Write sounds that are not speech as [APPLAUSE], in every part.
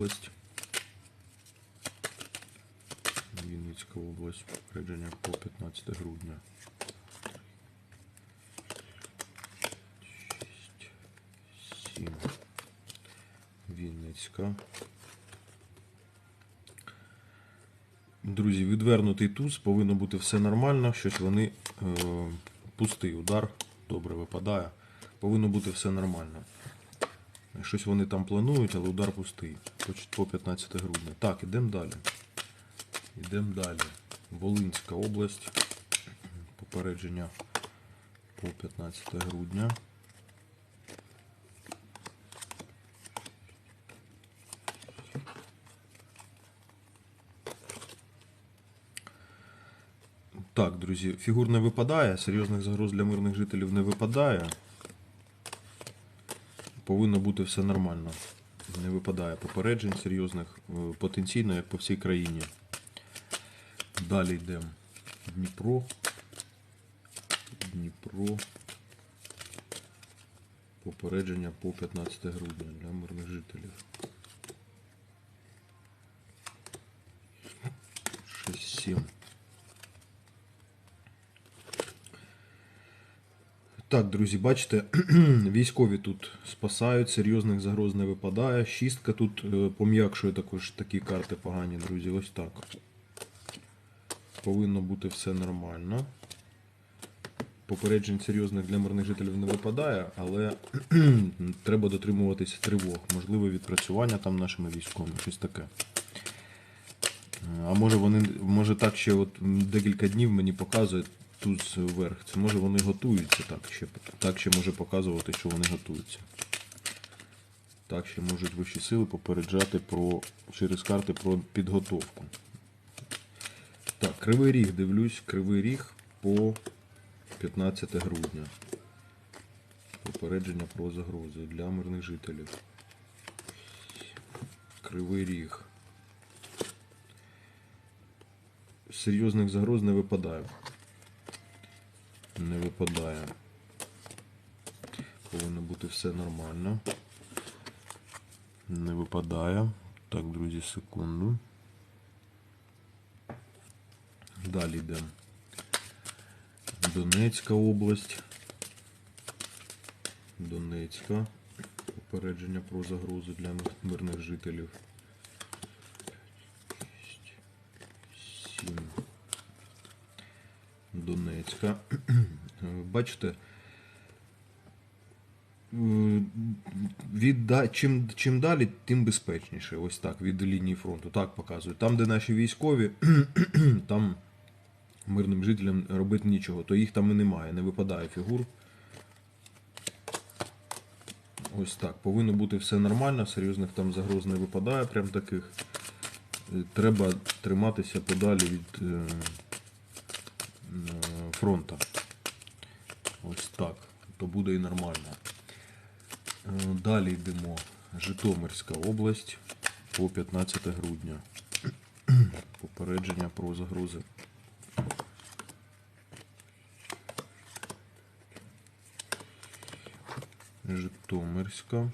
область. Вінницька область. Попередження по 15 грудня. 6, 7. Вінницька. Друзі, відвернутий туз, повинно бути все нормально. Щось вони е, пустий удар, добре випадає. Повинно бути все нормально. Щось вони там планують, але удар пустий. По По 15 грудня. Так, ідемо далі. Ідемо далі. Волинська область. Попередження по 15 грудня. Так, друзі, фігур не випадає, серйозних загроз для мирних жителів не випадає. Повинно бути все нормально. Не випадає попереджень серйозних, е, потенційно, як по всій країні. Далі йдемо. Дніпро. Дніпро. Попередження по 15 грудня для мирних жителів. 6-7. Так, друзі, бачите, [CLEARS THROAT] військові тут спасають, серйозних загроз не випадає. Шістка тут е, пом'якшує також такі карти погані, друзі. Ось так. Повинно бути все нормально. Попереджень серйозних для мирних жителів не випадає, але [CLEARS THROAT] треба дотримуватися тривог. Можливе відпрацювання там нашими військовими, щось таке. А може вони, може так ще от декілька днів мені показують туз вверх. Це може вони готуються так ще. Так ще може показувати, що вони готуються. Так ще можуть вищі сили попереджати про через карти про підготовку. Так, кривий ріг дивлюсь, кривий ріг по 15 грудня. Попередження про загрози для мирних жителів. Кривий ріг. Серйозних загроз не випадає. Не випадає. Повинно бути все нормально. Не випадає. Так, друзі, секунду. Далі йдемо. Донецька область. Донецька. Попередження про загрозу для мирних жителів. 7. Донецька. [CLEARS THROAT] Бачите, е, від, чим, чим далі, тим безпечніше. Ось так, від лінії фронту. Так показують. Там, де наші військові, [CLEARS THROAT] там мирним жителям робити нічого, то їх там і немає, не випадає фігур. Ось так. Повинно бути все нормально, серйозних там загроз не випадає, прям таких. Е, Треба триматися подалі від е. Ось так. То буде і нормально. Е, Далі йдемо. Житомирська область по 15 грудня. Попередження про загрози. Житомирська.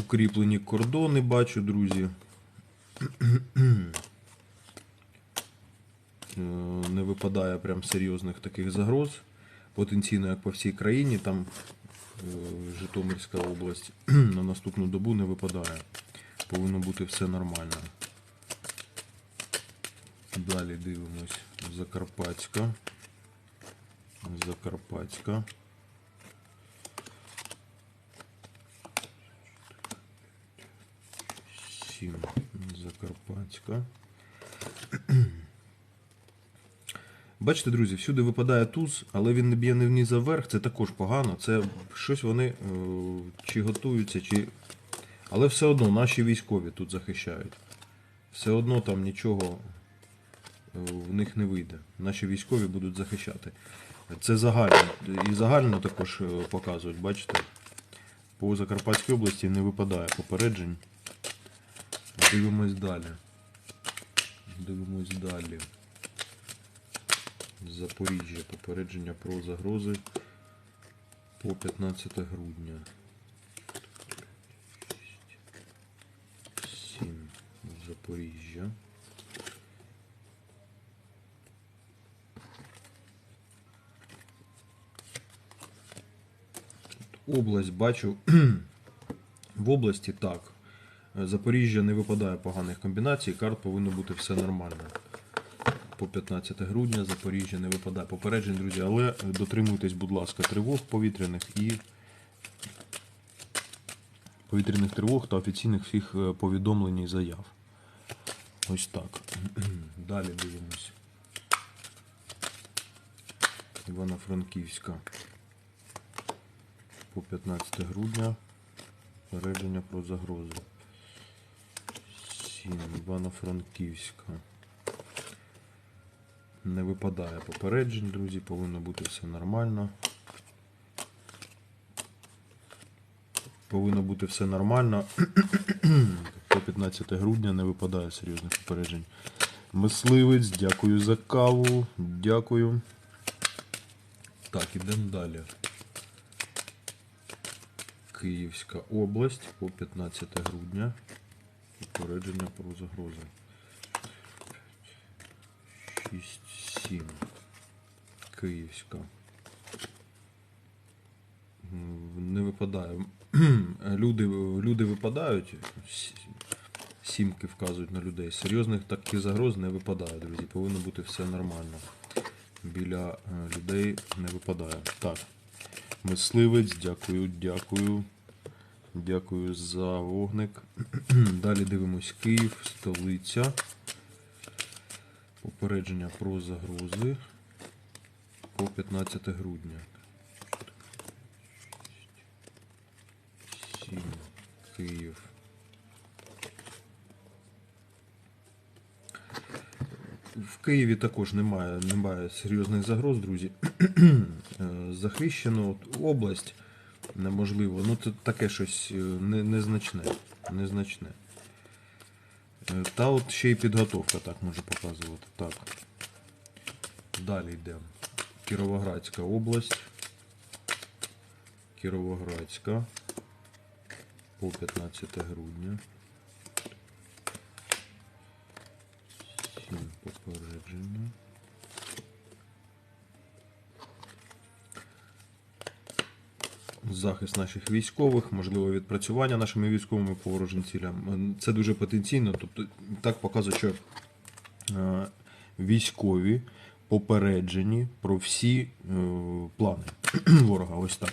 Укріплені кордони бачу, друзі. Е, Не випадає прям серйозних таких загроз. Потенційно, як по всій країні, там е, Житомирська область [CLEARS THROAT] на наступну добу не випадає. Повинно бути все нормально. Далі дивимось. Закарпатська. Закарпатська. Сім. Закарпатська. [CLEARS THROAT] Бачите, друзі, всюди випадає туз, але він не б'є не вниз а вверх, це також погано. Це щось вони е, чи готуються, чи. Але все одно наші військові тут захищають. Все одно там нічого е, в них не вийде. Наші військові будуть захищати. Це загально. І загально також е, показують, бачите? По Закарпатській області не випадає попереджень. Дивимось далі. Дивимось далі. Запоріжжя. Попередження про загрози по 15 грудня. 7 Запоріжжя. Область бачу. [CLEARS THROAT] В області так. Запоріжжя не випадає поганих комбінацій, карт повинно бути все нормально. По 15 грудня Запоріжжя не випадає попереджень, друзі, але дотримуйтесь, будь ласка, тривог повітряних і повітряних тривог та офіційних всіх е, повідомлень і заяв. Ось так. [CLEARS THROAT] Далі дивимось. Івано-Франківська. По 15 грудня. Попередження про загрозу. 7. Івано-Франківська. Не випадає попереджень, друзі, повинно бути все нормально. Повинно бути все нормально. [CLEARS THROAT] По 15 грудня не випадає серйозних попереджень. Мисливець, дякую за каву. Дякую. Так, ідемо далі. Київська область по 15 грудня. Попередження про загрози. 6, 7. Київська. Не випадає. [CLEARS THROAT] Люди, люди випадають. Сімки вказують на людей. Серйозних таких загроз не випадає, друзі. Повинно бути все нормально. Біля е, людей не випадає. Так. Мисливець, дякую, дякую. Дякую за вогник. [CLEARS THROAT] Далі дивимось Київ, столиця. Попередження про загрози по 15 грудня. 7. Київ. В Києві також немає, немає серйозних загроз, друзі. [CLEARS THROAT] Е, Захищено область неможливо. Ну, це таке щось е, незначне. незначне. Е, Та от ще й підготовка так може показувати. Так. Далі йдемо. Кіровоградська область. Кіровоградська. По 15 грудня. Захист наших військових, можливо, відпрацювання нашими військовими по ворожим цілям. Це дуже потенційно. Тобто так показує, що е, військові попереджені про всі е, плани [CLEARS THROAT] ворога. Ось так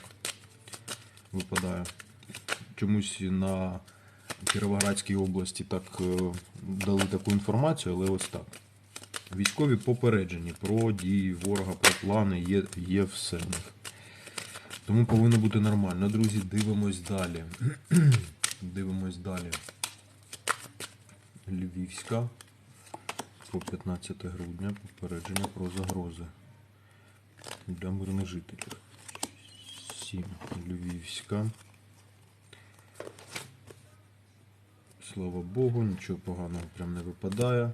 випадає. Чомусь на Кіровоградській області так е, дали таку інформацію, але ось так. Військові попереджені про дії ворога, про плани, є, є все. Тому повинно бути нормально. Друзі, дивимось далі. [CLEARS THROAT] дивимось далі. Львівська. По 15 грудня попередження про загрози для мирних жителів. 7. Львівська. Слава Богу, нічого поганого прям не випадає.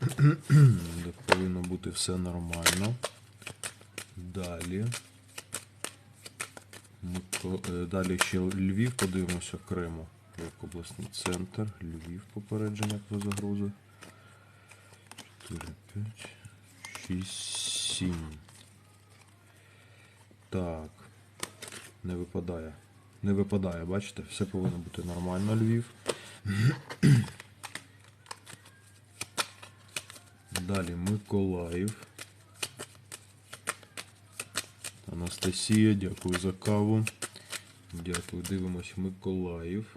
[CLEARS THROAT] Повинно бути все нормально. Далі. Е, Далі ще Львів, подивимося окремо. Як обласний центр. Львів попередження про загрози. 4, 5, 6, 7. Так. Не випадає. Не випадає, бачите? Все повинно бути нормально, Львів. Далі Миколаїв. Анастасія, дякую за каву. Дякую. Дивимось Миколаїв.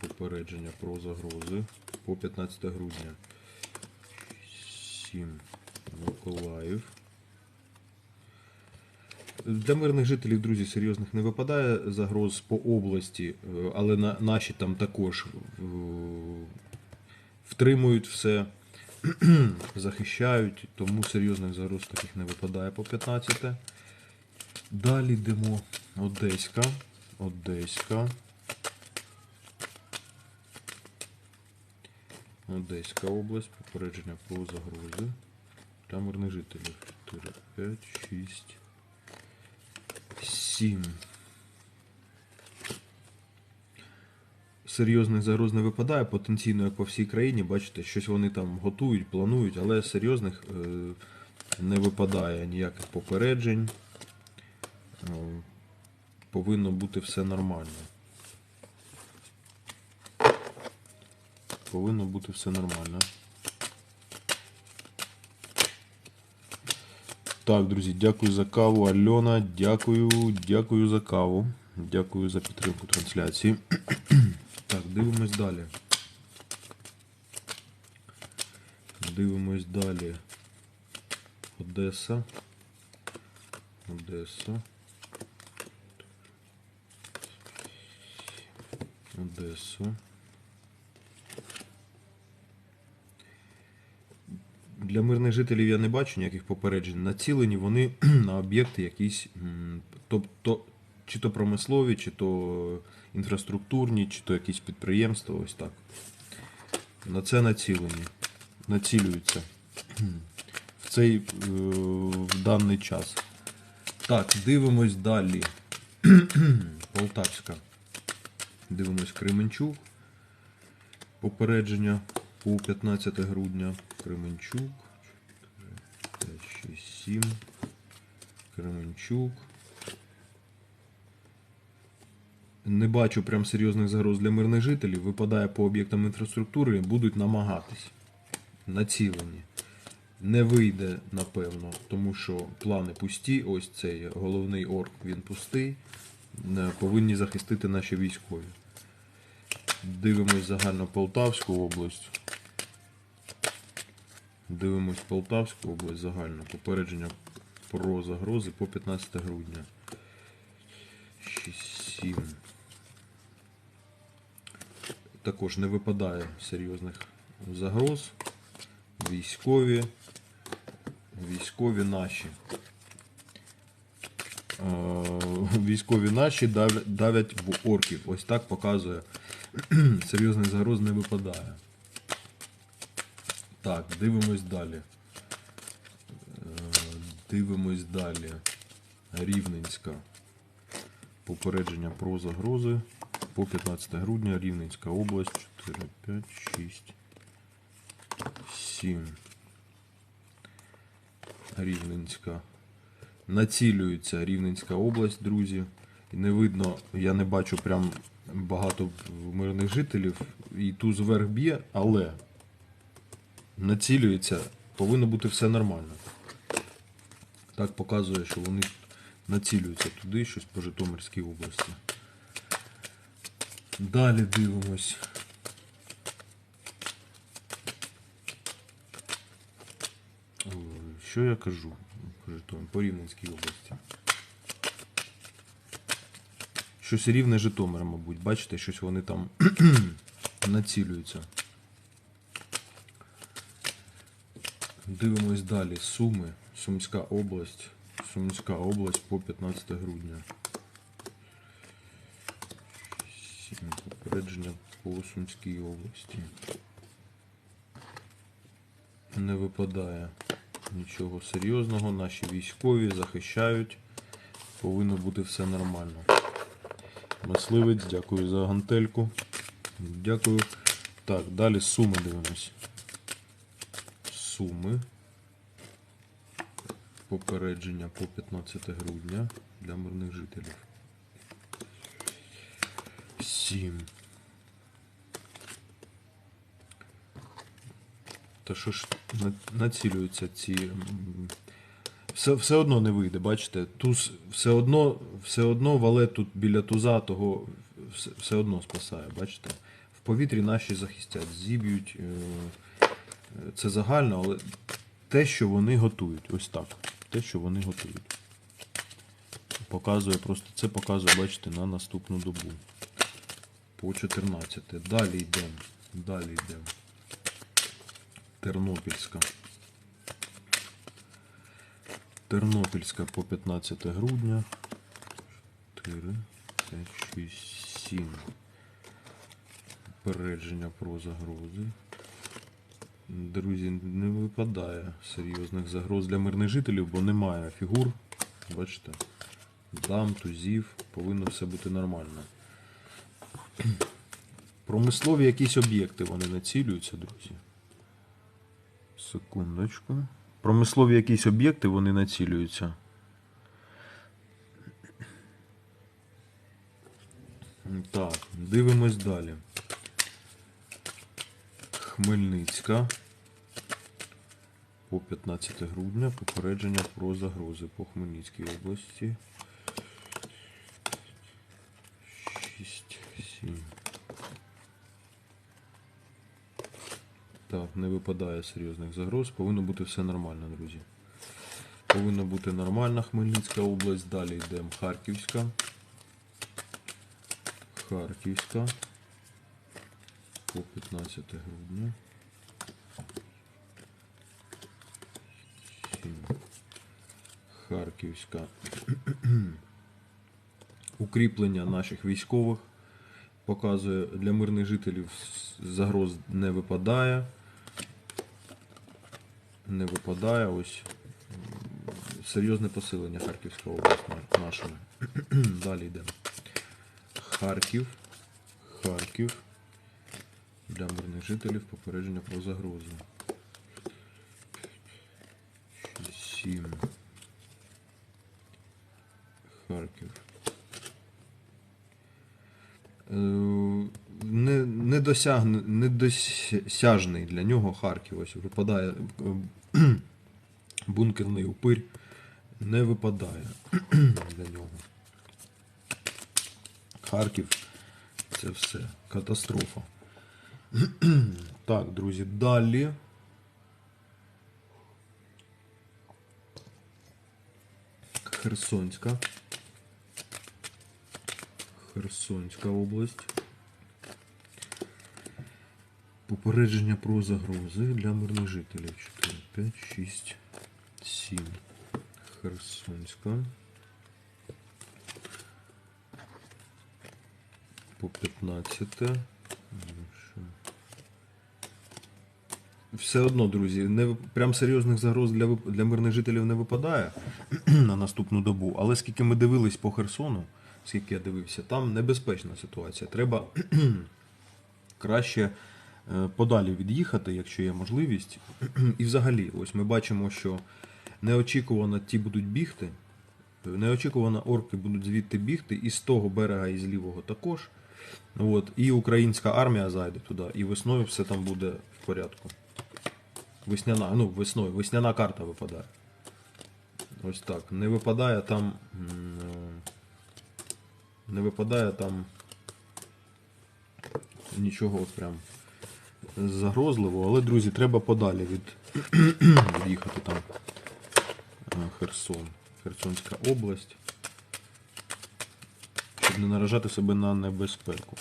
Попередження про загрози по 15 грудня. 7. Миколаїв. Для мирних жителів, друзі, серйозних не випадає загроз по області, е, але на, наші там також е, втримують все, [CLEARS THROAT] захищають, тому серйозних загроз таких не випадає по 15. Далі йдемо Одеська. Одеська. Одеська область, попередження про загрози для мирних жителів. 4, 5, 6, 7. Серйозних загроз не випадає, потенційно, як по всій країні, бачите, щось вони там готують, планують, але серйозних е, не випадає ніяких попереджень. Повинно бути все нормально. Повинно бути все нормально. Так, друзі, дякую за каву. Альона, дякую, дякую за каву. Дякую за підтримку трансляції. [CLEARS THROAT] Так, дивимось далі. Дивимось далі. Одеса. Одеса. Одеса. Для мирних жителів я не бачу ніяких попереджень. Націлені вони [CLEARS THROAT] на об'єкти якісь, тобто, чи то промислові, чи то інфраструктурні, чи то якісь підприємства, ось так. На це націлені. Націлюються [CLEARS THROAT] в цей е, в даний час. Так, дивимось далі. [CLEARS THROAT] Полтавська. Дивимось Кременчук. Попередження по 15 грудня. Кременчук. 5, 6, 7. Кременчук. Не бачу прям серйозних загроз для мирних жителів. Випадає по об'єктам інфраструктури, будуть намагатись. Націлені. Не вийде, напевно, тому що плани пусті. Ось цей головний орк, він пустий. Е, Повинні захистити наші військові. Дивимось загально Полтавську область. Дивимось Полтавську область загально. Попередження про загрози по 15 грудня. 6-7. Також не випадає серйозних загроз. Військові. Військові наші. Е, Військові наші давлять в орків. Ось так показує. [CLEARS THROAT] Серйозних загроз не випадає. Так, дивимось далі. Е, Дивимось далі. Рівненська. Попередження про загрози. По 15 грудня Рівненська область. 4, 5, 6, 7. Рівненська. Націлюється Рівненська область, друзі. І не видно, я не бачу прям багато мирних жителів. І туз вверх б'є, але націлюється, повинно бути все нормально. Так показує, що вони націлюються туди, щось по Житомирській області. Далі дивимось. Що я кажу? по Рівненській області. Щось рівне Житомир, мабуть. Бачите, щось вони там [CLEARS THROAT] націлюються. Дивимось далі. Суми. Сумська область. Сумська область по 15 грудня. Сім попередження по Сумській області. Не випадає нічого серйозного. Наші військові захищають. Повинно бути все нормально. Мисливець, дякую за гантельку. Дякую. Так, далі суми дивимось. Суми. Попередження по 15 грудня для мирних жителів. 7. Та що ж націлюються ці. Все, все одно не вийде, бачите? Туз все одно, все одно валет тут біля туза, того все, все одно спасає, бачите? В повітрі наші захистять, зіб'ють. е, Це загально, але те, що вони готують, ось так. Те, що вони готують. Показує просто, це показує, бачите, на наступну добу. По 14. Далі йдемо. Далі йдемо. Тернопільська. Тернопільська по 15 грудня. 4, 5, 6, 7. Попередження про загрози. Друзі, не випадає серйозних загроз для мирних жителів, бо немає фігур. Бачите? дам, тузів, повинно все бути нормально. [CLEARS THROAT] Промислові якісь об'єкти вони націлюються, друзі. Секундочку. Промислові якісь об'єкти вони націлюються. Так, дивимось далі. Хмельницька. По 15 грудня попередження про загрози по Хмельницькій області. 6, 7. Так, не випадає серйозних загроз. Повинно бути все нормально, друзі. Повинна бути нормальна Хмельницька область. Далі йдемо Харківська. Харківська. По 15 грудня. Харківська. Укріплення наших військових показує для мирних жителів загроз не випадає. Не випадає ось серйозне посилення Харківська область на- нашої. [CLEARS THROAT] Далі йдемо. Харків. Харків. Для мирних жителів попередження про загрозу. 7. Харків. Е, недосяжний для нього Харків. Ось випадає е, [CLEARS THROAT] бункерний упир. Не випадає [CLEARS THROAT] для нього. Харків це все. Катастрофа. [CLEARS THROAT] Так, друзі, далі. Херсонська. Херсонська область. Попередження про загрози для мирних жителів. 4, 5, 6, 7. Херсонська. По 15. Ну. Все одно, друзі, не, прям серйозних загроз для, для мирних жителів не випадає [CLEARS THROAT] на наступну добу. Але скільки ми дивились по Херсону, скільки я дивився, там небезпечна ситуація. Треба [CLEARS THROAT] краще подалі від'їхати, якщо є можливість. І взагалі, ось ми бачимо, що неочікувано ті будуть бігти. Неочікувано орки будуть звідти бігти, і з того берега, і з лівого також. От, і українська армія зайде туди, і весною все там буде в порядку. Весняна, ну, весною, весняна карта випадає. Ось так. Не випадає там. е, Не випадає там нічого от прям загрозливого, але, друзі, треба подалі від [CLEARS THROAT] від'їхати там. Е, Херсон. Херсонська область. Щоб не наражати себе на небезпеку.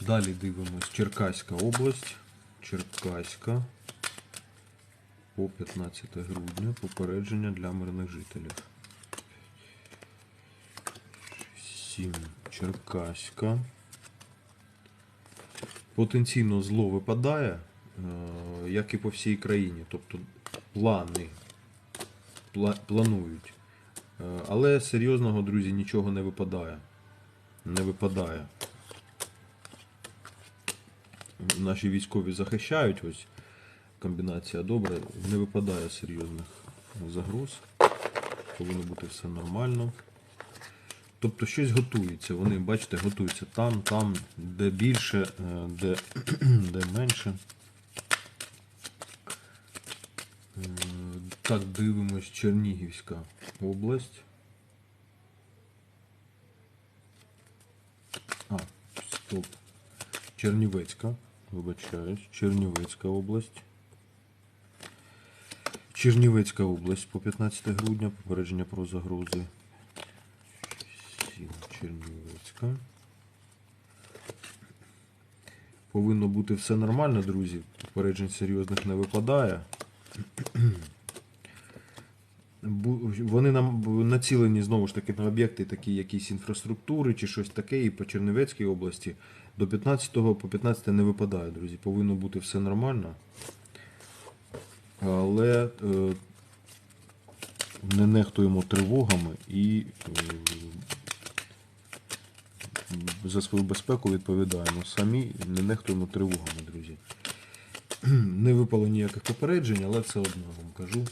Далі дивимось Черкаська область. Черкаська. По 15 грудня попередження для мирних жителів. 7. Черкаська. Потенційно зло випадає, е, як і по всій країні. Тобто плани планують. Е, Але серйозного, друзі, нічого не випадає. Не випадає. Наші військові захищають ось комбінація добра, не випадає серйозних загроз. Повинно бути все нормально. Тобто щось готується. Вони, бачите, готуються там, там, де більше, е, де, [CLEARS THROAT] де менше. Е, Так, дивимось Чернігівська область. А, стоп. Чернівецька. Вибачаюсь. Чернівецька область. Чернівецька область по 15 грудня. Попередження про загрози. Чернівецька. Повинно бути все нормально, друзі. Попереджень серйозних не випадає. Вони нам націлені знову ж таки на об'єкти такі якісь інфраструктури чи щось таке, і по Чернівецькій області до 15 по 15 не випадає, друзі. Повинно бути все нормально. Але е, не нехтуємо тривогами і е, за свою безпеку відповідаємо самі, не нехтуємо тривогами, друзі. [CLEARS THROAT] Не випало ніяких попереджень, але це одно вам кажу.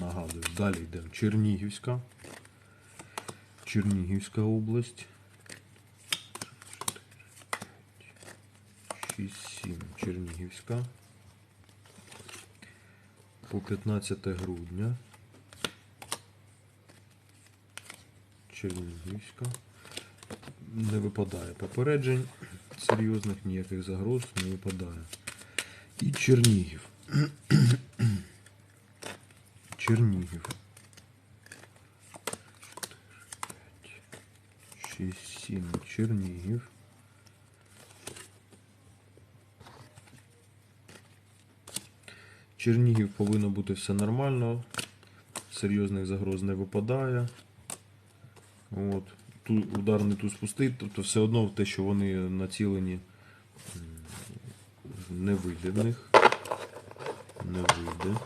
Нагадую, далі йдемо. Чернігівська. Чернігівська область. 6-7. Чернігівська. По 15 грудня. Чернігівська. Не випадає попереджень серйозних, ніяких загроз не випадає. І Чернігів. [CLEARS THROAT] Чернігів. 6, 7. Чернігів. Чернігів повинно бути все нормально. Серйозних загроз не випадає. От. Тут ударний туз пустий, тобто все одно те, що вони націлені, не вийде в них. Не вийде.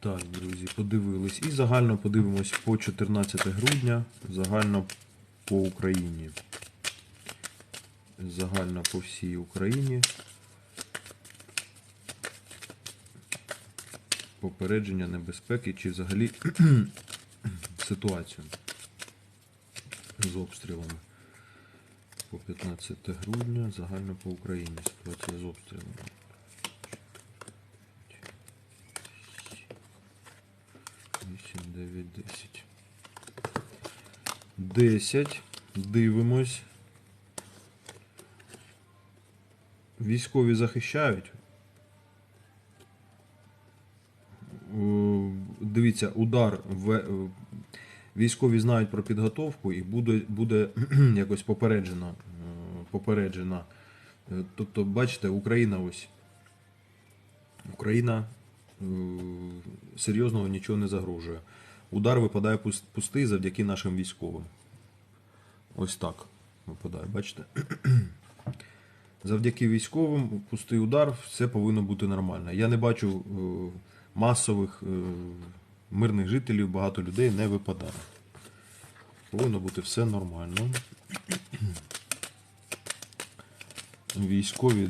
Так, друзі, подивились. І загально подивимось по 14 грудня, загально по Україні. Загально по всій Україні. Попередження небезпеки чи взагалі ситуацію з обстрілами. По 15 грудня загально по Україні ситуація з обстрілами. 8, 9, 10. 10. Дивимось. Військові захищають. Е, Дивіться, удар в військові знають про підготовку і буде, буде [CLEARS THROAT] якось попереджено. е, попереджена. Е, Тобто, бачите, Україна ось. Україна е, серйозного нічого не загрожує. Удар випадає пустий завдяки нашим військовим. Ось так випадає, бачите? [CLEARS THROAT] Завдяки військовим пустий удар, все повинно бути нормально. Я не бачу масових мирних жителів, багато людей не випадає. Повинно бути все нормально. [CLEARS THROAT] Військові